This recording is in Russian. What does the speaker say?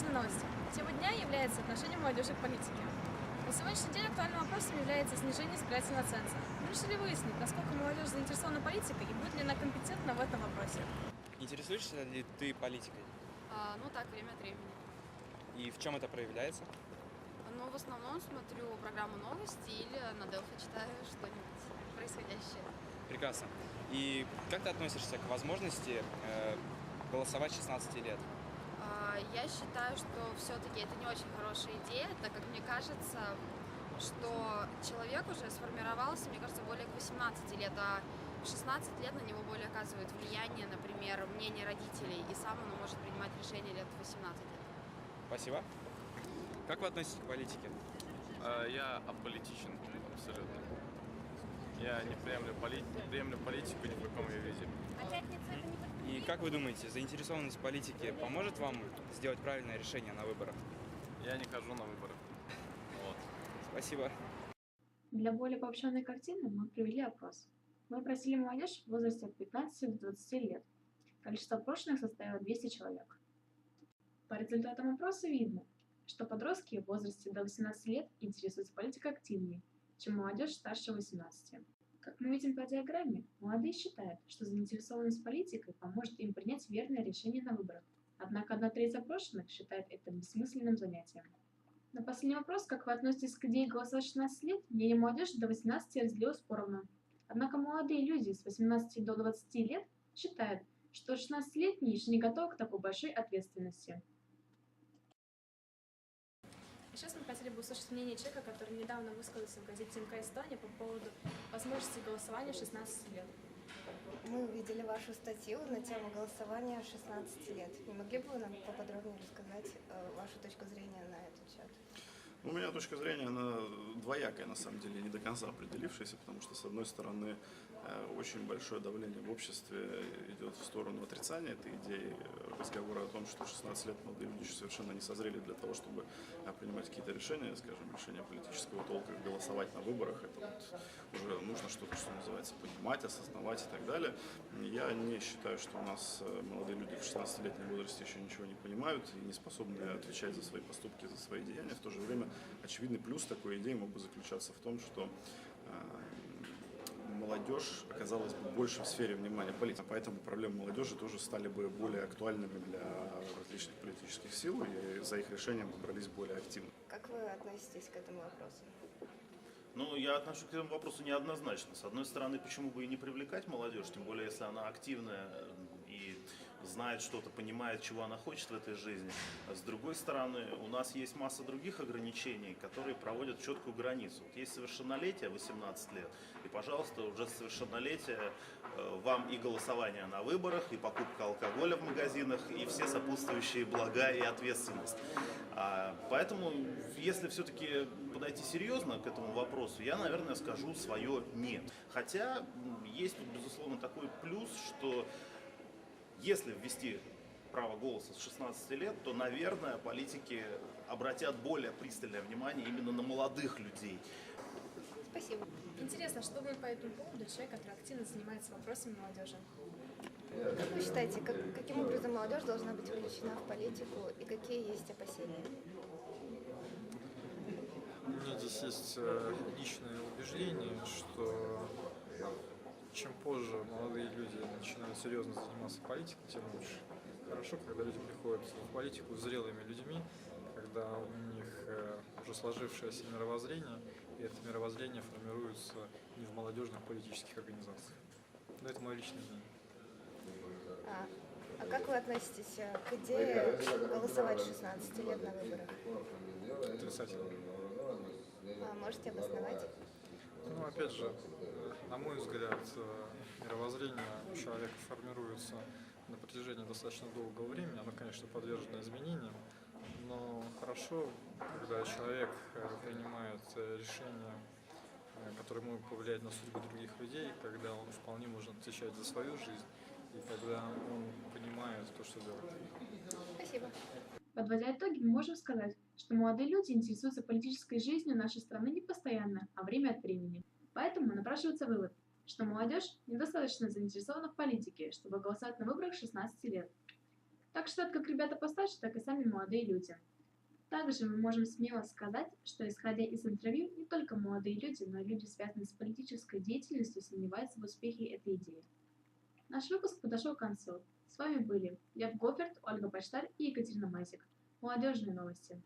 Молодежные новости. Тема дня является отношение молодежи к политике. На сегодняшний день актуальным вопросом является снижение избирательного ценза. Мы решили выяснить, насколько молодежь заинтересована политикой и будет ли она компетентна в этом вопросе. Интересуешься ли ты политикой? А, ну так, время от времени. И в чем это проявляется? Но в основном смотрю программу новости или на Делфи читаю что-нибудь происходящее. Прекрасно. И как ты относишься к возможности э, голосовать 16 лет? А, я считаю, что все-таки это не очень хорошая идея, так как мне кажется, что человек уже сформировался, мне кажется, более к 18 лет, а в 16 лет на него более оказывает влияние, например, мнение родителей, и сам он может принимать решения лет в 18 лет. Спасибо. Как вы относитесь к политике? А, Я аполитичен абсолютно. Я не приемлю, поли- не приемлю политику ни в каком ее виде. И как вы думаете, заинтересованность в политике поможет вам сделать правильное решение на выборах? Я не хожу на выборы. Вот. Спасибо. Для более пообщенной картины мы провели опрос. Мы опросили молодежь в возрасте от 15 до 20 лет. Количество опрошенных составило 200 человек. По результатам опроса видно, что подростки в возрасте до 18 лет интересуются политикой активнее, чем молодежь старше 18. Как мы видим по диаграмме, молодые считают, что заинтересованность политикой поможет им принять верное решение на выборах. Однако одна треть опрошенных считает это бессмысленным занятием. На последний вопрос, как вы относитесь к идее голосовать 16 лет, мнение молодежи до 18 разделилось поровну. Однако молодые люди с 18 до 20 лет считают, что 16-летние еще не готовы к такой большой ответственности. Сейчас мы хотели бы услышать мнение человека, который недавно высказался в газете МК Эстония по поводу возможности голосования 16 лет. Мы увидели вашу статью на тему голосования 16 лет. Не могли бы вы нам поподробнее рассказать э, вашу точку зрения на этот счет? Ну, У меня точка зрения, она двоякая, на самом деле, не до конца определившаяся, потому что, с одной стороны, э, очень большое давление в обществе идет в сторону отрицания этой идеи, разговора о том, что 16 лет молодые люди еще совершенно не созрели для того, чтобы э, принимать какие-то решения, скажем, решения политического толка, голосовать на выборах, это вот уже нужно что-то, что называется, понимать, осознавать и так далее. Я не считаю, что у нас э, молодые люди в 16-летнем возрасте еще ничего не понимают и не способны отвечать за свои поступки, за свои деяния. В то же время очевидный плюс такой идеи мог бы заключаться в том, что э, молодежь оказалась бы больше в сфере внимания политики. Поэтому проблемы молодежи тоже стали бы более актуальными для различных политических сил, и за их решением брались более активно. Как вы относитесь к этому вопросу? Ну, я отношусь к этому вопросу неоднозначно. С одной стороны, почему бы и не привлекать молодежь, тем более, если она активная э, и знает что-то, понимает, чего она хочет в этой жизни. А с другой стороны, у нас есть масса других ограничений, которые проводят четкую границу. Вот есть совершеннолетие 18 лет, и, пожалуйста, уже с совершеннолетия э, вам и голосование на выборах, и покупка алкоголя в магазинах, и все сопутствующие блага и ответственность. А, поэтому, если все-таки подойти серьезно к этому вопросу, я, наверное, скажу свое «нет». Хотя есть безусловно, такой плюс, что если ввести право голоса с 16 лет, то, наверное, политики обратят более пристальное внимание именно на молодых людей. Спасибо. Интересно, что думает по этому поводу человек, который активно занимается вопросами молодежи? Как вы считаете, как- каким образом молодежь должна быть включена в политику и какие есть опасения? У меня здесь есть э, личное убеждение, что чем позже молодые люди начинают серьезно заниматься политикой, тем лучше. Хорошо, когда люди приходят в политику зрелыми людьми, когда у них э, уже сложившееся мировоззрение, и это мировоззрение формируется не в молодежных политических организациях. Но это мое личное мнение. А, а как вы относитесь э, к идее голосовать 16 лет на выборах? Отрицательно. А, можете обосновать? Ну, опять же, на мой взгляд, э, мировоззрение человека формируется на протяжении достаточно долгого времени. Оно, конечно, подвержено изменениям, но хорошо, когда человек э, принимает э, решения, которые могут повлиять на судьбу других людей, когда он вполне может отвечать за свою жизнь, и когда он понимает то, что делает. Спасибо. Подводя итоги, мы можем сказать, что молодые люди интересуются политической жизнью нашей страны не постоянно, а время от времени. Поэтому напрашивается вывод, что молодежь недостаточно заинтересована в политике, чтобы голосовать на выборах 16 лет. Так что это как ребята постарше, так и сами молодые люди. Также мы можем смело сказать, что исходя из интервью, не только молодые люди, но и люди, связанные с политической деятельностью, сомневаются в успехе этой идеи. Наш выпуск подошел к концу. С вами были Лев Гоферт, Ольга Почтарь и Екатерина Мазик. Молодежные новости.